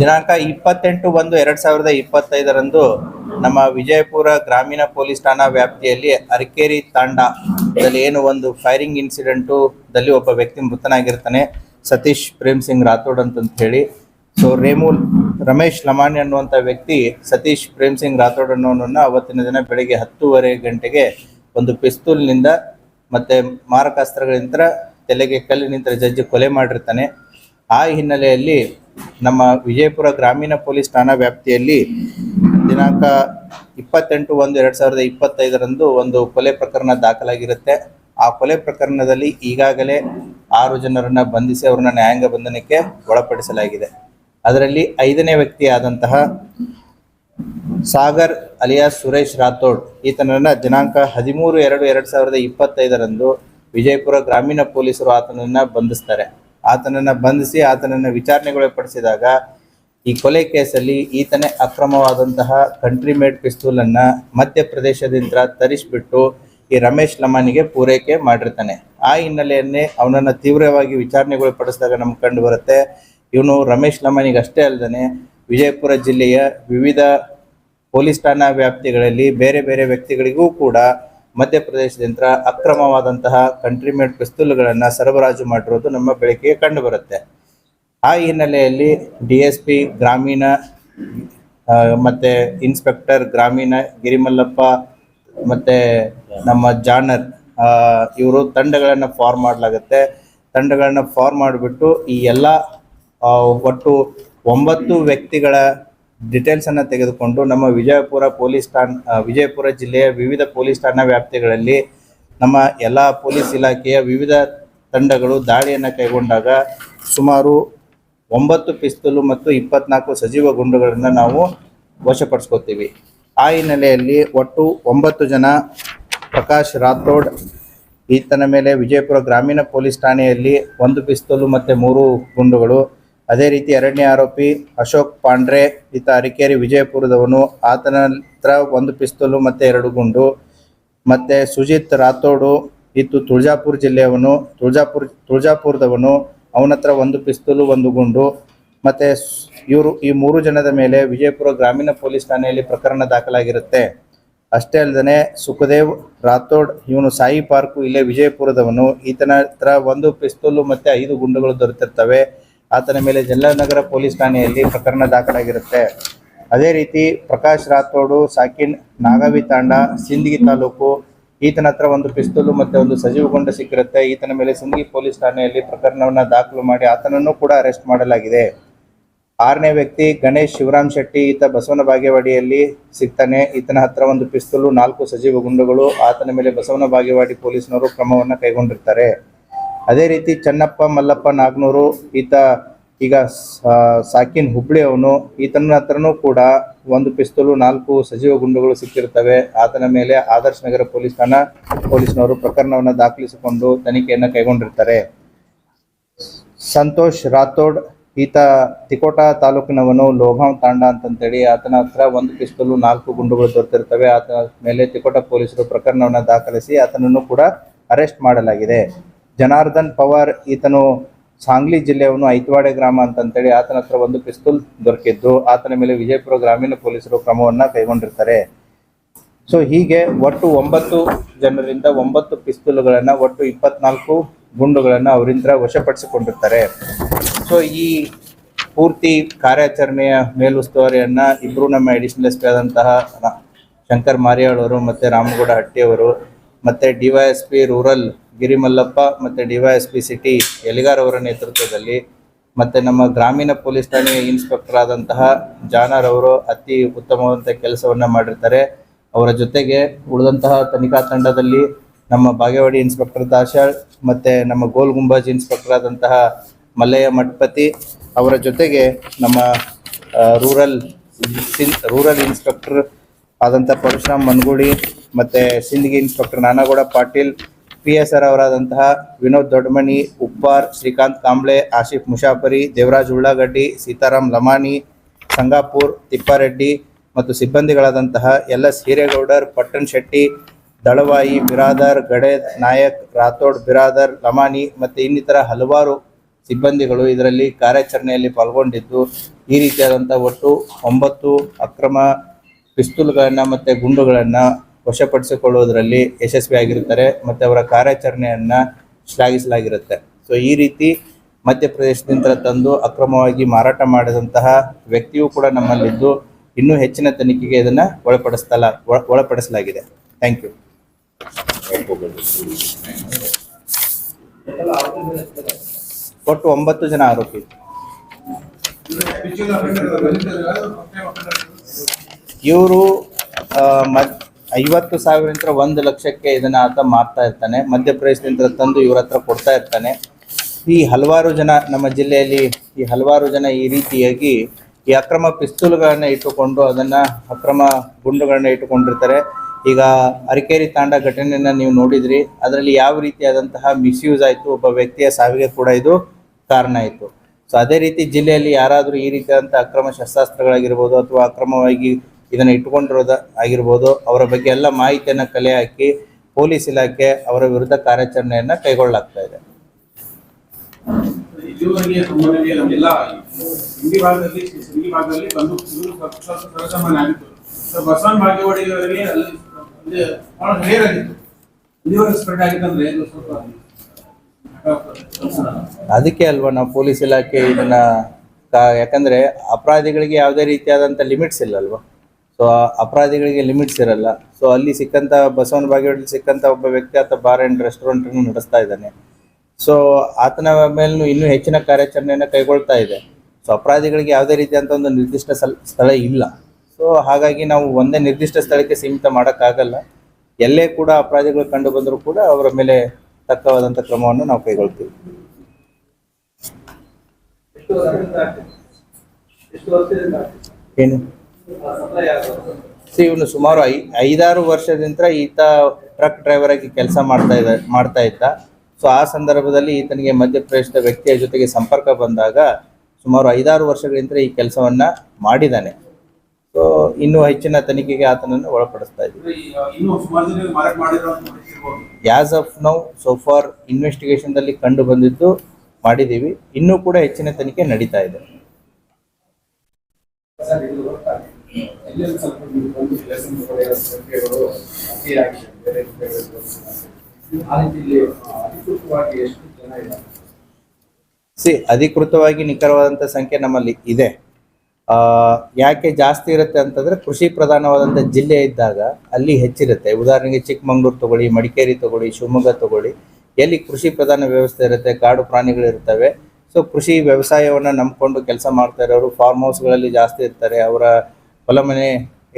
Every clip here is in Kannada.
ದಿನಾಂಕ ಇಪ್ಪತ್ತೆಂಟು ಒಂದು ಎರಡು ಸಾವಿರದ ಇಪ್ಪತ್ತೈದರಂದು ನಮ್ಮ ವಿಜಯಪುರ ಗ್ರಾಮೀಣ ಪೊಲೀಸ್ ಠಾಣಾ ವ್ಯಾಪ್ತಿಯಲ್ಲಿ ಅರಕೇರಿ ತಾಂಡದಲ್ಲಿ ಏನು ಒಂದು ಫೈರಿಂಗ್ ಇನ್ಸಿಡೆಂಟು ದಲ್ಲಿ ಒಬ್ಬ ವ್ಯಕ್ತಿ ಮೃತನಾಗಿರ್ತಾನೆ. ಸತೀಶ್ ಪ್ರೇಮ್ ಸಿಂಗ್ ರಾಥೋಡ್ ಅಂತಂತ ಹೇಳಿ. ಸೊ, ರೇಮೂಲ್, ರಮೇಶ್ ಲಮಾಣಿ ಅನ್ನುವಂಥ ವ್ಯಕ್ತಿ ಸತೀಶ್ ಪ್ರೇಮ್ ಸಿಂಗ್ ರಾಥೋಡ್ ಅನ್ನೋನನ್ನ ಅವತ್ತಿನ ದಿನ ಬೆಳಗ್ಗೆ ಹತ್ತೂವರೆ ಗಂಟೆಗೆ ಒಂದು ಪಿಸ್ತೂಲ್ನಿಂದ ಮತ್ತೆ ಮಾರಕಾಸ್ತ್ರಗಳಿಂದ ತಲೆಗೆ ಕಲ್ಲಿನಿಂದ ಜಜ್ಜಿ ಕೊಲೆ ಮಾಡಿರ್ತಾನೆ. ಆ ಹಿನ್ನೆಲೆಯಲ್ಲಿ ನಮ್ಮ ವಿಜಯಪುರ ಗ್ರಾಮೀಣ ಪೊಲೀಸ್ ಠಾಣಾ ವ್ಯಾಪ್ತಿಯಲ್ಲಿ ದಿನಾಂಕ ಇಪ್ಪತ್ತೆಂಟು ಒಂದು ಎರಡು ಸಾವಿರದ ಇಪ್ಪತ್ತೈದರಂದು ಒಂದು ಕೊಲೆ ಪ್ರಕರಣ ದಾಖಲಾಗಿರುತ್ತೆ. ಆ ಕೊಲೆ ಪ್ರಕರಣದಲ್ಲಿ ಈಗಾಗಲೇ ಆರು ಜನರನ್ನು ಬಂಧಿಸಿ ಅವರನ್ನ ನ್ಯಾಯಾಂಗ ಬಂಧನಕ್ಕೆ ಒಳಪಡಿಸಲಾಗಿದೆ. ಅದರಲ್ಲಿ ಐದನೇ ವ್ಯಕ್ತಿಯಾದಂತಹ ಸಾಗರ್ ಅಲಿಯಾಸ್ ಸುರೇಶ್ ರಾಥೋಡ್, ಈತನನ್ನ ದಿನಾಂಕ ಹದಿಮೂರು ಎರಡು ಎರಡು ಸಾವಿರದ ಇಪ್ಪತ್ತೈದರಂದು ವಿಜಯಪುರ ಗ್ರಾಮೀಣ ಪೊಲೀಸರು ಆತನನ್ನು ಬಂಧಿಸ್ತಾರೆ. ಆತನನ್ನ ಬಂಧಿಸಿ, ಆತನನ್ನ ವಿಚಾರಣೆಗೊಳಪಡಿಸಿದಾಗ ಈ ಕೊಲೆ ಕೇಸಲ್ಲಿ ಈತನೇ ಅಕ್ರಮವಾದಂತಹ ಕಂಟ್ರಿ ಮೇಡ್ ಪಿಸ್ತೂಲ್ ಅನ್ನ ಮಧ್ಯಪ್ರದೇಶದಿಂದ ತರಿಸ್ಬಿಟ್ಟು ಈ ರಮೇಶ್ ಲಮಾನಿಗೆ ಪೂರೈಕೆ ಮಾಡಿರ್ತಾನೆ. ಆ ಹಿನ್ನೆಲೆಯನ್ನೇ ಅವನನ್ನ ತೀವ್ರವಾಗಿ ವಿಚಾರಣೆಗೊಳಪಡಿಸಿದಾಗ ನಮ್ಗೆ ಕಂಡು ಬರುತ್ತೆ ಇವನು ರಮೇಶ್ ಲಮಾನಿಗೆ ಅಷ್ಟೇ ಅಲ್ಲದೆ ವಿಜಯಪುರ ಜಿಲ್ಲೆಯ ವಿವಿಧ ಪೊಲೀಸ್ ಠಾಣಾ ವ್ಯಾಪ್ತಿಗಳಲ್ಲಿ ಬೇರೆ ಬೇರೆ ವ್ಯಕ್ತಿಗಳಿಗೂ ಕೂಡ ಮಧ್ಯಪ್ರದೇಶದಿಂದ ಅಕ್ರಮವಾದಂತಹ ಕಂಟ್ರಿ ಮೇಡ್ ಪಿಸ್ತೂಲ್ಗಳನ್ನು ಸರಬರಾಜು ಮಾಡಿರೋದು ನಮ್ಮ ಬೆಳಕಿಗೆ ಕಂಡು ಬರುತ್ತೆ. ಆ ಹಿನ್ನೆಲೆಯಲ್ಲಿ ಡಿ ಎಸ್ ಪಿ ಗ್ರಾಮೀಣ ಮತ್ತೆ ಇನ್ಸ್ಪೆಕ್ಟರ್ ಗ್ರಾಮೀಣ ಗಿರಿಮಲ್ಲಪ್ಪ ಮತ್ತು ನಮ್ಮ ಜಾನರ್ ಇವರು ತಂಡಗಳನ್ನು ಫಾರ್ಮ್ ಮಾಡಲಾಗುತ್ತೆ. ತಂಡಗಳನ್ನು ಫಾರ್ಮ್ ಮಾಡಿಬಿಟ್ಟು ಈ ಎಲ್ಲ ಒಟ್ಟು ಒಂಬತ್ತು ವ್ಯಕ್ತಿಗಳ ಡೀಟೇಲ್ಸ್ ಅನ್ನ ತೆಗೆದುಕೊಂಡು ನಮ್ಮ ವಿಜಯಪುರ ಪೊಲೀಸ್ ಠಾಣ ವಿಜಯಪುರ ಜಿಲ್ಲೆಯ ವಿವಿಧ ಪೊಲೀಸ್ ಠಾಣಾ ವ್ಯಾಪ್ತಿಗಳಲ್ಲಿ ನಮ್ಮ ಎಲ್ಲ ಪೊಲೀಸ್ ಇಲಾಖೆಯ ವಿವಿಧ ತಂಡಗಳು ದಾಳಿಯನ್ನು ಕೈಗೊಂಡಾಗ ಸುಮಾರು ಒಂಬತ್ತು ಪಿಸ್ತೂಲು ಮತ್ತು ಇಪ್ಪತ್ನಾಲ್ಕು ಸಜೀವ ಗುಂಡುಗಳನ್ನು ನಾವು ವಶಪಡಿಸ್ಕೋತೀವಿ. ಆ ಹಿನ್ನೆಲೆಯಲ್ಲಿ ಒಟ್ಟು ಒಂಬತ್ತು ಜನ ಪ್ರಕಾಶ್ ರಾಥೋಡ್, ಈತನ ಮೇಲೆ ವಿಜಯಪುರ ಗ್ರಾಮೀಣ ಪೊಲೀಸ್ ಠಾಣೆಯಲ್ಲಿ ಒಂದು ಪಿಸ್ತೂಲು ಮತ್ತು ಮೂರು ಗುಂಡುಗಳು ಅದೇ ರೀತಿ ಎರಡನೇ ಆರೋಪಿ ಅಶೋಕ್ ಪಾಂಡ್ರೆ, ಈತ ಅರಿಕೇರಿ ವಿಜಯಪುರದವನು. ಆತನ ಹತ್ರ ಒಂದು ಪಿಸ್ತೂಲು ಮತ್ತು ಎರಡು ಗುಂಡು. ಮತ್ತೆ ಸುಜಿತ್ ರಾಥೋಡು, ಈತು ತುಳಜಾಪುರ ಜಿಲ್ಲೆಯವನು. ತುಳಜಾಪುರ, ತುಳಜಾಪುರದವನು. ಅವನ ಹತ್ರ ಒಂದು ಪಿಸ್ತೂಲು, ಒಂದು ಗುಂಡು. ಮತ್ತೆ ಇವರು, ಈ ಮೂರು ಜನದ ಮೇಲೆ ವಿಜಯಪುರ ಗ್ರಾಮೀಣ ಪೊಲೀಸ್ ಠಾಣೆಯಲ್ಲಿ ಪ್ರಕರಣ ದಾಖಲಾಗಿರುತ್ತೆ. ಅಷ್ಟೇ ಅಲ್ಲದೆ ಸುಖದೇವ್ ರಾಥೋಡ್, ಇವನು ಸಾಯಿ ಪಾರ್ಕು, ಇಲ್ಲೇ ವಿಜಯಪುರದವನು. ಈತನ ಹತ್ರ ಒಂದು ಪಿಸ್ತೂಲು ಮತ್ತೆ ಐದು ಗುಂಡುಗಳು ದೊರೆತಿರ್ತವೆ. ಆತನ ಮೇಲೆ ಜಲ್ಲನಗರ ಪೊಲೀಸ್ ಠಾಣೆಯಲ್ಲಿ ಪ್ರಕರಣ ದಾಖಲಾಗಿರುತ್ತೆ. ಅದೇ ರೀತಿ ಪ್ರಕಾಶ್ ರಾಥೋಡು, ಸಾಕಿನ್ ನಾಗಾವಿ ತಾಂಡ, ಸಿಂದಗಿ ತಾಲೂಕು, ಈತನ ಹತ್ರ ಒಂದು ಪಿಸ್ತೂಲು ಮತ್ತೆ ಒಂದು ಸಜೀವ ಗುಂಡು ಸಿಕ್ಕಿರುತ್ತೆ. ಈತನ ಮೇಲೆ ಸಿಂದಗಿ ಪೊಲೀಸ್ ಠಾಣೆಯಲ್ಲಿ ಪ್ರಕರಣವನ್ನ ದಾಖಲು ಮಾಡಿ ಆತನನ್ನು ಕೂಡ ಅರೆಸ್ಟ್ ಮಾಡಲಾಗಿದೆ. ಆರನೇ ವ್ಯಕ್ತಿ ಗಣೇಶ್ ಶಿವರಾಮ್ ಶೆಟ್ಟಿ, ಈತ ಬಸವನ ಬಾಗೇವಾಡಿಯಲ್ಲಿ ಸಿಗ್ತಾನೆ. ಈತನ ಹತ್ರ ಒಂದು ಪಿಸ್ತೂಲು, ನಾಲ್ಕು ಸಜೀವ ಗುಂಡುಗಳು, ಆತನ ಮೇಲೆ ಬಸವನ ಬಾಗೇವಾಡಿ ಪೊಲೀಸ್ನವರು ಕ್ರಮವನ್ನು ಕೈಗೊಂಡಿರ್ತಾರೆ. ಅದೇ ರೀತಿ ಚನ್ನಪ್ಪ, ಮಲ್ಲಪ್ಪ, ನಾಗ್ನೂರು, ಈತ ಈಗ ಸಾಕಿನ್ ಹುಬ್ಳಿ ಅವನು. ಈತನ ಹತ್ರನೂ ಕೂಡ ಒಂದು ಪಿಸ್ತೂಲು, ನಾಲ್ಕು ಸಜೀವ ಗುಂಡುಗಳು ಸಿಕ್ಕಿರ್ತವೆ ಆತನ ಮೇಲೆ ಆದರ್ಶ್ ನಗರ ಪೊಲೀಸ್ ಠಾಣಾ ಪೊಲೀಸ್ನವರು ಪ್ರಕರಣವನ್ನು ದಾಖಲಿಸಿಕೊಂಡು ತನಿಖೆಯನ್ನು ಕೈಗೊಂಡಿರ್ತಾರೆ. ಸಂತೋಷ್ ರಾಥೋಡ್, ಈತ ತಿಕೋಟ ತಾಲೂಕಿನವನು ಲೋಭಾಂ ತಾಂಡ ಅಂತಂತೇಳಿ ಆತನ ಹತ್ರ ಒಂದು ಪಿಸ್ತೂಲು, ನಾಲ್ಕು ಗುಂಡುಗಳು ದೊರೆತಿರ್ತವೆ ಆತನ ಮೇಲೆ ತಿಕೋಟ ಪೊಲೀಸರು ಪ್ರಕರಣವನ್ನು ದಾಖಲಿಸಿ ಆತನನ್ನು ಕೂಡ ಅರೆಸ್ಟ್ ಮಾಡಲಾಗಿದೆ. ಜನಾರ್ದನ್ ಪವಾರ್, ಈತನು ಸಾಂಗ್ಲಿ ಜಿಲ್ಲೆಯವನು ಐತವಾಡೆ ಗ್ರಾಮ ಅಂತಂತೇಳಿ ಆತನ ಹತ್ರ ಒಂದು ಪಿಸ್ತೂಲ್ ದೊರಕಿದ್ದು. ಆತನ ಮೇಲೆ ವಿಜಯಪುರ ಗ್ರಾಮೀಣ ಪೊಲೀಸರು ಕ್ರಮವನ್ನ ಕೈಗೊಂಡಿರ್ತಾರೆ. ಸೊ ಹೀಗೆ ಒಟ್ಟು ಒಂಬತ್ತು ಜನರಿಂದ ಒಂಬತ್ತು ಪಿಸ್ತೂಲ್ಗಳನ್ನು, ಒಟ್ಟು ಇಪ್ಪತ್ನಾಲ್ಕು ಗುಂಡುಗಳನ್ನ ಅವರಿಂದ ವಶಪಡಿಸಿಕೊಂಡಿರ್ತಾರೆ. ಸೊ ಈ ಪೂರ್ತಿ ಕಾರ್ಯಾಚರಣೆಯ ಮೇಲುಸ್ತುವಾರಿಯನ್ನ ಇಬ್ರು ನಮ್ಮ ಅಡಿಷನಲ್ ಎಸ್ ಪಿ ಆದಂತಹ ಶಂಕರ್ ಮಾರಿಯಾಳವರು ಮತ್ತೆ ರಾಮಗೌಡ ಹಟ್ಟಿಯವರು ಮತ್ತೆ ಡಿವೈಎಸ್ಪಿ ರೂರಲ್ ಗಿರಿಮಲ್ಲಪ್ಪ ಮತ್ತೆ ಡಿವೈಎಸ್ಪಿ ಸಿಟಿ ಎಲಿಗಾರ್ ಅವರ ನೇತೃತ್ವದಲ್ಲಿ ಮತ್ತೆ ನಮ್ಮ ಗ್ರಾಮೀಣ ಪೊಲೀಸ್ ಠಾಣೆಯ ಇನ್ಸ್ಪೆಕ್ಟರ್ ಆದಂತಹ ಜಾನರ್ ಅವರು ಅತಿ ಉತ್ತಮವಾದಂಥ ಕೆಲಸವನ್ನ ಮಾಡಿರ್ತಾರೆ. ಅವರ ಜೊತೆಗೆ ಉಳಿದಂತಹ ತನಿಖಾ ತಂಡದಲ್ಲಿ ನಮ್ಮ ಬಾಗೇವಾಡಿ ಇನ್ಸ್ಪೆಕ್ಟರ್ ದಾಶಾಳ್ ಮತ್ತೆ ನಮ್ಮ ಗೋಲ್ ಗುಂಬಾಜ್ ಇನ್ಸ್ಪೆಕ್ಟರ್ ಆದಂತಹ ಮಲ್ಲಯ್ಯ ಮಠಪತಿ ಅವರ ಜೊತೆಗೆ ನಮ್ಮ ರೂರಲ್ ರೂರಲ್ ಇನ್ಸ್ಪೆಕ್ಟರ್ ಆದಂಥ ಪರಶುರಾಮ್ ಮನ್ಗುಡಿ ಮತ್ತೆ Sindagi inspector Nanagouda Patil P S R ಅವರಾದಂತಹ Vinod Doddamani Uppar, Srikanth Kamble, Ashif Mushafari Devaraj Ullagaddi Sitaram Lamani Sangapur, Thippareddy ಮತ್ತು ಸಿಬ್ಬಂದಿಗಳಾದಂತಹ ಎಲ್ ಎಸ್ ಹಿರೇಗೌಡರ್, ಪಟ್ಟಣ್ ಶೆಟ್ಟಿ, ದಳವಾಯಿ, ಬಿರಾದರ್, ಗಡೇದ್ ನಾಯಕ್, ರಾಥೋಡ್, ಬಿರಾದರ್ ಲಮಾನಿ ಮತ್ತು ಇನ್ನಿತರ ಹಲವಾರು ಸಿಬ್ಬಂದಿಗಳು ಇದರಲ್ಲಿ ಕಾರ್ಯಾಚರಣೆಯಲ್ಲಿ ಪಾಲ್ಗೊಂಡಿದ್ದು, ಈ ರೀತಿಯಾದಂಥ ಒಟ್ಟು ಒಂಬತ್ತು ಅಕ್ರಮ ಪಿಸ್ತೂಲ್ಗಳನ್ನ ಮತ್ತು ಗುಂಡುಗಳನ್ನ ವಶಪಡಿಸಿಕೊಳ್ಳುವುದರಲ್ಲಿ ಯಶಸ್ವಿಯಾಗಿರುತ್ತಾರೆ ಮತ್ತೆ ಅವರ ಕಾರ್ಯಾಚರಣೆಯನ್ನು ಶ್ಲಾಘಿಸಲಾಗಿರುತ್ತೆ. ಸೊ ಈ ರೀತಿ ಮಧ್ಯಪ್ರದೇಶದಿಂದ ತಂದು ಅಕ್ರಮವಾಗಿ ಮಾರಾಟ ಮಾಡಿದಂತಹ ವ್ಯಕ್ತಿಯೂ ಕೂಡ ನಮ್ಮಲ್ಲಿದ್ದು ಇನ್ನೂ ಹೆಚ್ಚಿನ ತನಿಖೆಗೆ ಇದನ್ನ ಒಳಪಡಿಸ್ತಲ್ಲ ಒಳಪಡಿಸಲಾಗಿದೆ. ಥ್ಯಾಂಕ್ ಯು ಒಟ್ಟು ಒಂಬತ್ತು ಜನ ಆರೋಪಿ. ಇವರು ಐವತ್ತು ಸಾವಿರದಿಂದ ಒಂದು ಲಕ್ಷಕ್ಕೆ ಇದನ್ನ ಆತ ಮಾರ್ತಾ ಇರ್ತಾನೆ. ಮಧ್ಯಪ್ರದೇಶದಿಂದ ತಂದು ಇವ್ರ ಹತ್ರ ಕೊಡ್ತಾ ಇರ್ತಾನೆ. ಈ ಹಲವಾರು ಜನ ನಮ್ಮ ಜಿಲ್ಲೆಯಲ್ಲಿ ಈ ಹಲವಾರು ಜನ ಈ ರೀತಿಯಾಗಿ ಈ ಅಕ್ರಮ ಪಿಸ್ತೂಲ್ಗಳನ್ನ ಇಟ್ಟುಕೊಂಡು ಅದನ್ನ ಅಕ್ರಮ ಗುಂಡುಗಳನ್ನ ಇಟ್ಟುಕೊಂಡಿರ್ತಾರೆ. ಈಗ ಅರಕೇರಿ ತಾಂಡ ಘಟನೆಯನ್ನ ನೀವು ನೋಡಿದ್ರಿ. ಅದರಲ್ಲಿ ಯಾವ ರೀತಿಯಾದಂತಹ ಮಿಸ್ಯೂಸ್ ಆಯಿತು, ಒಬ್ಬ ವ್ಯಕ್ತಿಯ ಸಾವಿಗೆ ಕೂಡ ಇದು ಕಾರಣ ಆಯಿತು. ಸೊ ಅದೇ ರೀತಿ ಜಿಲ್ಲೆಯಲ್ಲಿ ಯಾರಾದರೂ ಈ ರೀತಿಯಾದಂಥ ಅಕ್ರಮ ಶಸ್ತ್ರಾಸ್ತ್ರಗಳಾಗಿರ್ಬೋದು ಅಥವಾ ಅಕ್ರಮವಾಗಿ ಇದನ್ನು ಇಟ್ಕೊಂಡಿರೋದು ಆಗಿರ್ಬೋದು ಅವರ ಬಗ್ಗೆ ಎಲ್ಲ ಮಾಹಿತಿಯನ್ನು ಕಲೆ ಹಾಕಿ ಪೊಲೀಸ್ ಇಲಾಖೆ ಅವರ ವಿರುದ್ಧ ಕಾರ್ಯಾಚರಣೆಯನ್ನು ಕೈಗೊಳ್ಳಲಾಗ್ತಾ ಇದೆ. ಅದಕ್ಕೆ ಅಲ್ವಾ ನಾವು ಪೊಲೀಸ್ ಇಲಾಖೆ ಇದನ್ನ ಯಾಕಂದ್ರೆ ಅಪರಾಧಿಗಳಿಗೆ ಯಾವುದೇ ರೀತಿಯಾದಂತ ಲಿಮಿಟ್ಸ್ ಇಲ್ಲ ಅಲ್ವಾ? ಸೊ ಅಪರಾಧಿಗಳಿಗೆ ಲಿಮಿಟ್ಸ್ ಇರಲ್ಲ. ಸೊ ಅಲ್ಲಿ ಸಿಕ್ಕಂತ ಬಸವನ ಬಾಗೇವಾಡಿ ಸಿಕ್ಕಂತ ಒಬ್ಬ ವ್ಯಕ್ತಿ ಅಥವಾ ಬಾರ್ ಅಂಡ್ ರೆಸ್ಟೋರೆಂಟ್ ಅನ್ನು ನಡೆಸ್ತಾ ಇದ್ದಾನೆ. ಸೊ ಆತನ ಮೇಲೂ ಇನ್ನೂ ಹೆಚ್ಚಿನ ಕಾರ್ಯಾಚರಣೆಯನ್ನು ಕೈಗೊಳ್ತಾ ಇದೆ. ಸೊ ಅಪರಾಧಿಗಳಿಗೆ ಯಾವುದೇ ರೀತಿಯಂತ ಒಂದು ನಿರ್ದಿಷ್ಟ ಸ್ಥಳ ಇಲ್ಲ. ಸೊ ಹಾಗಾಗಿ ನಾವು ಒಂದೇ ನಿರ್ದಿಷ್ಟ ಸ್ಥಳಕ್ಕೆ ಸೀಮಿತ ಮಾಡೋಕ್ಕಾಗಲ್ಲ. ಎಲ್ಲೇ ಕೂಡ ಅಪರಾಧಿಗಳು ಕಂಡು ಬಂದರೂ ಕೂಡ ಅವರ ಮೇಲೆ ತಕ್ಕವಾದಂಥ ಕ್ರಮವನ್ನು ನಾವು ಕೈಗೊಳ್ತೀವಿ. ಏನು? ಇವನು ಸುಮಾರು ಐ ಐದಾರು ವರ್ಷದಿಂದ ಈತ ಟ್ರಕ್ ಡ್ರೈವರ್ ಆಗಿ ಕೆಲಸ ಮಾಡ್ತಾ ಇದ್ದ ಮಾಡ್ತಾ ಇದ್ದ. ಸೊ ಆ ಸಂದರ್ಭದಲ್ಲಿ ಈತನಿಗೆ ಮಧ್ಯಪ್ರದೇಶದ ವ್ಯಕ್ತಿಯ ಜೊತೆಗೆ ಸಂಪರ್ಕ ಬಂದಾಗ ಸುಮಾರು ಐದಾರು ವರ್ಷಗಳಿಂದ ಈ ಕೆಲಸವನ್ನ ಮಾಡಿದ್ದಾನೆ ಸೊ ಇನ್ನೂ ಹೆಚ್ಚಿನ ತನಿಖೆಗೆ ಆತನನ್ನು ಒಳಪಡಿಸ್ತಾ ಇದ್ದೀವಿ as of now so for ಇನ್ವೆಸ್ಟಿಗೇಷನ್ದಲ್ಲಿ ಕಂಡು ಬಂದಿದ್ದು ಮಾಡಿದ್ದೀವಿ. ಇನ್ನೂ ಕೂಡ ಹೆಚ್ಚಿನ ತನಿಖೆ ನಡೀತಾ ಇದೆ. ಸರ್ ಇದು ಸಿ, ಅಧಿಕೃತವಾಗಿ ನಿಖರವಾದಂಥ ಸಂಖ್ಯೆ ನಮ್ಮಲ್ಲಿ ಇದೆ. ಯಾಕೆ ಜಾಸ್ತಿ ಇರುತ್ತೆ ಅಂತಂದ್ರೆ ಕೃಷಿ ಪ್ರಧಾನವಾದಂಥ ಜಿಲ್ಲೆ ಇದ್ದಾಗ ಅಲ್ಲಿ ಹೆಚ್ಚಿರುತ್ತೆ. ಉದಾಹರಣೆಗೆ ಚಿಕ್ಕಮಂಗ್ಳೂರು ತಗೊಳ್ಳಿ, ಮಡಿಕೇರಿ ತಗೊಳ್ಳಿ, ಶಿವಮೊಗ್ಗ ತಗೊಳ್ಳಿ, ಎಲ್ಲಿ ಕೃಷಿ ಪ್ರಧಾನ ವ್ಯವಸ್ಥೆ ಇರುತ್ತೆ, ಕಾಡು ಪ್ರಾಣಿಗಳಿರ್ತವೆ ಸೊ ಕೃಷಿ ವ್ಯವಸಾಯವನ್ನು ನಂಬಿಕೊಂಡು ಕೆಲಸ ಮಾಡ್ತಾ ಇರೋರು ಫಾರ್ಮ್ ಹೌಸ್ಗಳಲ್ಲಿ ಜಾಸ್ತಿ ಇರ್ತಾರೆ. ಅವರ ಹೊಲ ಮನೆ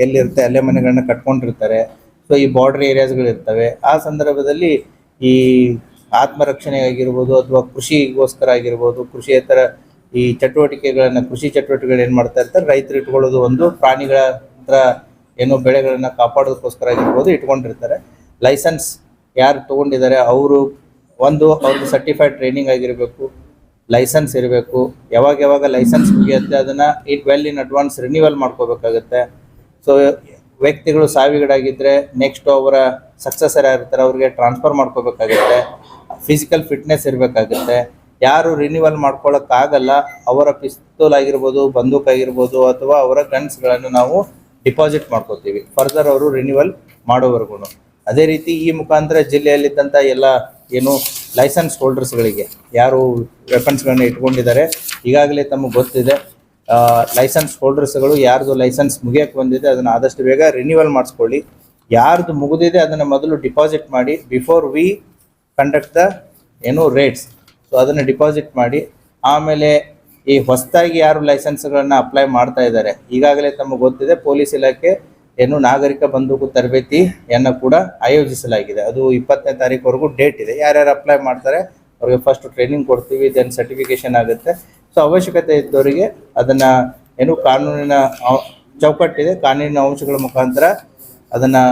ಎಲ್ಲಿರುತ್ತೆ, ಅಲ್ಲೇ ಮನೆಗಳನ್ನ ಕಟ್ಕೊಂಡಿರ್ತಾರೆ. ಸೊ ಈ ಬಾರ್ಡರ್ ಏರಿಯಾಸ್ಗಳಿರ್ತವೆ ಆ ಸಂದರ್ಭದಲ್ಲಿ ಈ ಆತ್ಮರಕ್ಷಣೆ ಆಗಿರ್ಬೋದು ಅಥವಾ ಕೃಷಿಗೋಸ್ಕರ ಆಗಿರ್ಬೋದು ಕೃಷಿಯೇತರ ಈ ಚಟುವಟಿಕೆಗಳನ್ನು, ಕೃಷಿ ಚಟುವಟಿಕೆಗಳು ಏನು ಮಾಡ್ತಾ ಇರ್ತಾರೆ, ರೈತರು ಇಟ್ಕೊಳ್ಳೋದು ಒಂದು, ಪ್ರಾಣಿಗಳ ಹತ್ರ ಏನೋ ಬೆಳೆಗಳನ್ನು ಕಾಪಾಡೋದಕ್ಕೋಸ್ಕರ ಆಗಿರ್ಬೋದು ಇಟ್ಕೊಂಡಿರ್ತಾರೆ. ಲೈಸೆನ್ಸ್ ಯಾರು ತಗೊಂಡಿದ್ದಾರೆ, ಅವರು ಒಂದು, ಅವ್ರದ್ದು ಸರ್ಟಿಫೈಡ್ ಟ್ರೈನಿಂಗ್ ಆಗಿರಬೇಕು. ಲೈಸೆನ್ಸ್ ಇರಬೇಕು. ಯಾವಾಗ ಯಾವಾಗ ಲೈಸೆನ್ಸ್ ಮುಗಿಯುತ್ತೆ ಅದನ್ನ it well in advance renewal ಮಾಡ್ಕೋಬೇಕಾಗುತ್ತೆ. ಸೊ ವ್ಯಕ್ತಿಗಳು ಸಾವಿಗೀಡಾಗಿದ್ರೆ ನೆಕ್ಸ್ಟ್ ಅವರ ಸಕ್ಸಸರ್ ಯಾರಿರ್ತಾರೆ ಅವ್ರಿಗೆ ಟ್ರಾನ್ಸ್ಫರ್ ಮಾಡ್ಕೋಬೇಕಾಗುತ್ತೆ. ಫಿಸಿಕಲ್ ಫಿಟ್ನೆಸ್ ಇರಬೇಕಾಗುತ್ತೆ. ಯಾರು ರಿನ್ಯೂವಲ್ ಮಾಡ್ಕೊಳ್ಳೋಕ್ಕಾಗಲ್ಲ ಅವರ ಪಿಸ್ತೂಲ್ ಆಗಿರ್ಬೋದು, ಬಂದೂಕ್ ಆಗಿರ್ಬೋದು ಅಥವಾ ಅವರ ಗನ್ಸ್ಗಳನ್ನು ನಾವು ಡಿಪಾಸಿಟ್ ಮಾಡ್ಕೋತೀವಿ. ಫರ್ದರ್ ಅವರು ರಿನ್ಯೂವಲ್ ಮಾಡೋವರೆಗೂ ಅದೇ ರೀತಿ ಈ ಮುಖಾಂತರ ಜಿಲ್ಲೆಯಲ್ಲಿದ್ದಂಥ ಎಲ್ಲ ಏನು ಲೈಸೆನ್ಸ್ ಹೋಲ್ಡರ್ಸ್ಗಳಿಗೆ ಯಾರು ವೆಪನ್ಸ್ಗಳನ್ನ ಇಟ್ಕೊಂಡಿದ್ದಾರೆ, ಈಗಾಗಲೇ ತಮಗೆ ಗೊತ್ತಿದೆ. ಲೈಸೆನ್ಸ್ ಹೋಲ್ಡರ್ಸ್ಗಳು ಯಾರ್ದು ಲೈಸೆನ್ಸ್ ಮುಗಿಯಕ್ಕೆ ಬಂದಿದೆ, ಅದನ್ನು ಆದಷ್ಟು ಬೇಗ ರಿನ್ಯೂವಲ್ ಮಾಡಿಸ್ಕೊಳ್ಳಿ. ಯಾರ್ದು ಮುಗಿದಿದೆ, ಅದನ್ನು ಮೊದಲು ಡಿಪಾಸಿಟ್ ಮಾಡಿ ಬಿಫೋರ್ ವಿ ಕಂಡಕ್ಟ್ ದ ಏನು ರೇಟ್ಸ್ ಸೊ ಅದನ್ನು ಡಿಪಾಸಿಟ್ ಮಾಡಿ, ಆಮೇಲೆ ಈ ಹೊಸದಾಗಿ ಯಾರು ಲೈಸೆನ್ಸ್ಗಳನ್ನ ಅಪ್ಲೈ ಮಾಡ್ತಾ ಇದ್ದಾರೆ, ಈಗಾಗಲೇ ತಮಗೆ ಗೊತ್ತಿದೆ, ಪೊಲೀಸ್ ಇಲಾಖೆ ಏನು ನಾಗರಿಕ ಬಂದೂಕು ತರಬೇತಿಯನ್ನು ಕೂಡ ಆಯೋಜಿಸಲಾಗಿದೆ. ಅದು ಇಪ್ಪತ್ತನೇ ತಾರೀಕುವರೆಗೂ ಡೇಟ್ ಇದೆ. ಯಾರ್ಯಾರು ಅಪ್ಲೈ ಮಾಡ್ತಾರೆ ಅವರಿಗೆ ಫಸ್ಟ್ ಟ್ರೈನಿಂಗ್ ಕೊಡ್ತೀವಿ ದೆನ್ ಸರ್ಟಿಫಿಕೇಶನ್ ಆಗುತ್ತೆ. ಸೊ ಅವಶ್ಯಕತೆ ಇದ್ದವರಿಗೆ ಅದನ್ನು ಏನು ಕಾನೂನಿನ ಚೌಕಟ್ಟಿದೆ. ಕಾನೂನಿನ ಅಂಶಗಳ ಮುಖಾಂತರ ಅದನ್ನು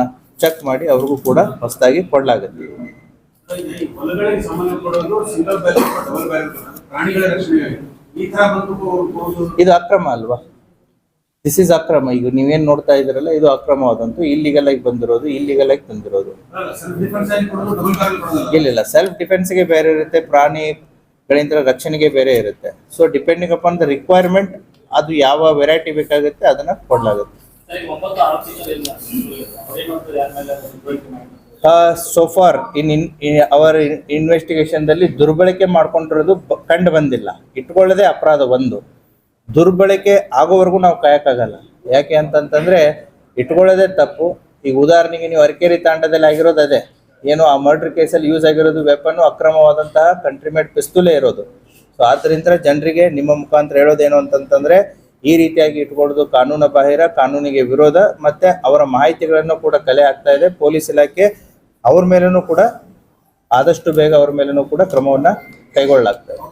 ಚೆಕ್ ಮಾಡಿ ಅವ್ರಿಗೂ ಕೂಡ ಹೊಸದಾಗಿ ಕೊಡಲಾಗುತ್ತೆ. ಇದು ಅಕ್ರಮ ಅಲ್ವಾ? ದಿಸ್ ಇಸ್ ಅಕ್ರಮ ಈಗ ನೀವೇನ್ ನೋಡ್ತಾ ಇದ್ದೀರಲ್ಲ, ಇದು ಅಕ್ರಮವಾದಂತೂ ಇಲ್ಲಿಗೆಲ್ಲ ಬಂದಿರೋದು ಇಲ್ಲಿಗೆಲ್ಲ ಕೊಡೋದಲ್ಲ ಇಲ್ಲ ಇಲ್ಲ ಸೆಲ್ಫ್ ಡಿಫೆನ್ಸ್ಗೆ ಬೇರೆ ಇರುತ್ತೆ, ಪ್ರಾಣಿಗಳಿಂದ ರಕ್ಷಣೆಗೆ ಬೇರೆ ಇರುತ್ತೆ. So depending upon the requirement ಅದು ಯಾವ ವೆರೈಟಿ ಬೇಕಾಗುತ್ತೆ, ಅದನ್ನ ಕೊಡಲಾಗುತ್ತೆ. ಸೋಫಾರ್ ಇನ್ ಇನ್ ಅವರ್ ಇನ್ವೆಸ್ಟಿಗೇಷನ್ದಲ್ಲಿ ದುರ್ಬಳಕೆ ಮಾಡ್ಕೊಂಡಿರೋದು ಕಂಡು ಬಂದಿಲ್ಲ. ಇಟ್ಕೊಳ್ಳೋದೇ ಅಪರಾಧ ಒಂದು. ದುರ್ಬಳಕೆ ಆಗೋವರೆಗೂ ನಾವು ಕಾಯಕ್ಕಾಗಲ್ಲ. ಯಾಕೆ ಅಂತಂತಂದ್ರೆ ಇಟ್ಕೊಳ್ಳೋದೇ ತಪ್ಪು. ಈಗ ಉದಾಹರಣೆಗೆ ನೀವು ಅರಕೇರಿ ತಾಂಡದಲ್ಲಿ ಆಗಿರೋದು ಅದೇ. ಏನು ಆ ಮರ್ಡರ್ ಕೇಸಲ್ಲಿ ಯೂಸ್ ಆಗಿರೋದು ವೆಪನ್ನು ಅಕ್ರಮವಾದಂತಹ ಕಂಟ್ರಿಮೇಡ್ ಪಿಸ್ತೂಲೇ ಇರೋದು. ಸೊ ಆದ್ರಿಂದ ಜನರಿಗೆ ನಿಮ್ಮ ಮುಖಾಂತರ ಹೇಳೋದೇನು ಅಂತಂತಂದ್ರೆ ಈ ರೀತಿಯಾಗಿ ಇಟ್ಕೊಳ್ಳೋದು ಕಾನೂನು ಬಾಹಿರ, ಕಾನೂನಿಗೆ ವಿರೋಧ, ಮತ್ತೆ ಅವರ ಮಾಹಿತಿಗಳನ್ನು ಕೂಡ ಕಲೆ ಆಗ್ತಾ ಇದೆ. ಪೊಲೀಸ್ ಇಲಾಖೆ ಅವ್ರ ಮೇಲೂ ಕೂಡ ಆದಷ್ಟು ಬೇಗ ಅವ್ರ ಮೇಲೂ ಕೂಡ ಕ್ರಮವನ್ನು ಕೈಗೊಳ್ಳಲಾಗ್ತದೆ